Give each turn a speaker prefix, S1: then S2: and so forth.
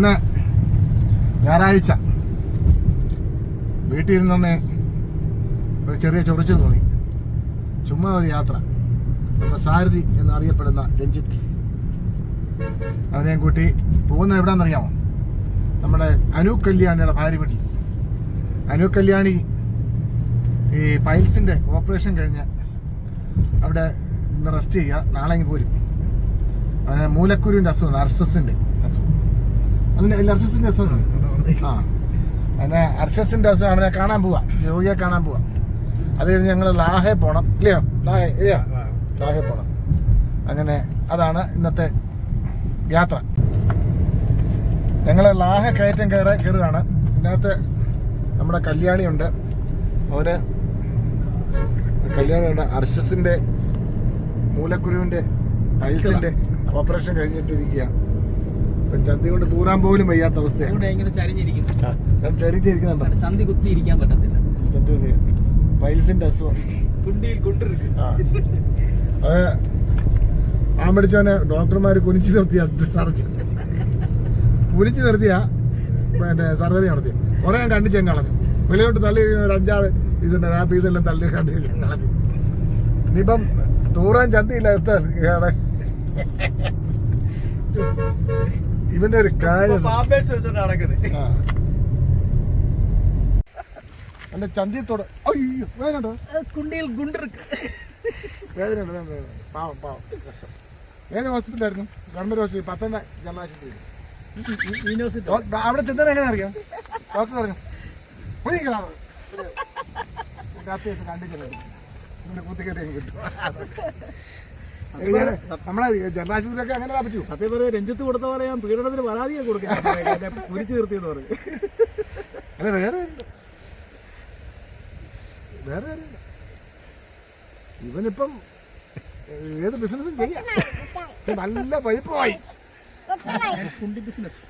S1: ഇന്ന് ഞായറാഴ്ച വീട്ടിൽ ഇരുന്നെ ഒരു ചെറിയ ചൊറിച്ചിൽ തോന്നി. ചുമ്മാ ഒരു യാത്ര. നമ്മുടെ സാരഥി എന്നറിയപ്പെടുന്ന രഞ്ജിത്ത്. അവനെയും കൂട്ടി പോകുന്ന എവിടാന്നറിയാമോ? നമ്മുടെ അനു കല്യാണിയുടെ ഭാര്യ വീട്ടിൽ. അനു കല്യാണി ഈ പൈൽസിന്റെ ഓപ്പറേഷൻ കഴിഞ്ഞ് അവിടെ ഇന്ന് റെസ്റ്റ് ചെയ്യുക. നാളെ പോരും. അവനെ മൂലക്കുരുവിന്റെ അസുഖം നർസസിന്റെ അസുഖം. അതിന്റെ അർഷസിന്റെ അസുഖം ആ അങ്ങനെ അർഷസിന്റെ അസുഖം അവനെ കാണാൻ പോവാ രോഗിയെ കാണാൻ പോവാ. അത് കഴിഞ്ഞ് ഞങ്ങൾ ലാഹെ പോണം ഇല്ലയോ? ലാഹെ ഇല്ലയോ? ലാഹെ പോണം. അങ്ങനെ അതാണ് ഇന്നത്തെ യാത്ര. ഞങ്ങൾ ലാഹ കയറ്റം കയറി കയറുകയാണ്. ഇതിനകത്ത് നമ്മുടെ കല്യാണിയുണ്ട്. അവർ കല്യാണിയുണ്ട് അർഷസിന്റെ മൂലക്കുരുവിന്റെ പൈൽസിന്റെ ഓപ്പറേഷൻ കഴിഞ്ഞിട്ടിരിക്കുക ചന്തി കൊണ്ട് തൂരാൻ പോലും വയ്യാത്ത അവസ്ഥയാണ്.
S2: ഇങ്ങനെ ചരിഞ്ഞിരിക്കുന്നു. ചരിഞ്ഞിരിക്കുന്നുണ്ട്? ചന്തി കുത്തിയിരിക്കാൻ പറ്റത്തില്ല.
S1: ചന്തി പൈൽസിന്റെ അസുഖം.
S2: കുണ്ടിയിൽ കൊണ്ടിരിക്കും
S1: ആ. മേടിച്ചവനെ ഡോക്ടർമാർ കുനിച്ചു നിർത്തിയ സർജറി കുനിച്ചു നിർത്തിയ പിന്നെ സർജറി നടത്തി കുറെ ഞാൻ കണ്ടിച്ച് ഞാൻ കളഞ്ഞു. വെളിയിലോട്ട് തള്ളി ഒരു അഞ്ചാറ് പീസുണ്ട് ആ പീസെല്ലാം തള്ളി കണ്ടു കളഞ്ഞു. ഇനിയിപ്പം തൂറാൻ ചന്തിയില്ല എത്താൻ. ഇവന്റെ ഒരു കാര്യം എന്റെ ചന്തിയത്തോടെ അയ്യോ വേദനണ്ടോ
S2: കുണ്ടിയിൽ ഗുണ്ടിർക്ക്.
S1: വേദനയുണ്ട് വേദന വേദന പാവം പാവം. ഏത് ഹോസ്പിറ്റലായിരുന്നു? ഗവൺമെന്റ് ഹോസ്പിറ്റൽ പത്തന
S2: ജനറൽ
S1: ആശുപത്രി അവിടെ ചെന്നാൽ എങ്ങനെ അറിയാം? ഡോക്ടർ പറഞ്ഞു കുളിക്കണം കാത്തിട്ട് കണ്ടിച്ചില്ല കുത്തിക്കെട്ടി കിട്ടും. നമ്മളെ ജനആശുപത്രിയൊക്കെ അങ്ങനെ പറ്റൂ.
S2: സത്യം പറയാം രഞ്ജിത്ത് കൊടുത്ത പറയാം പീഡനത്തിന് പരാതിയെ കൊടുക്കാൻ കുരിച്ചു നിർത്തിയെന്ന് പറഞ്ഞു.
S1: അല്ല വേറെ. വേറെ. ഇവനിപ്പം ഏത് ബിസിനസ്സും ചെയ്യാം. നല്ല പരിപ്പമായി
S2: കുണ്ടി ബിസിനസ്?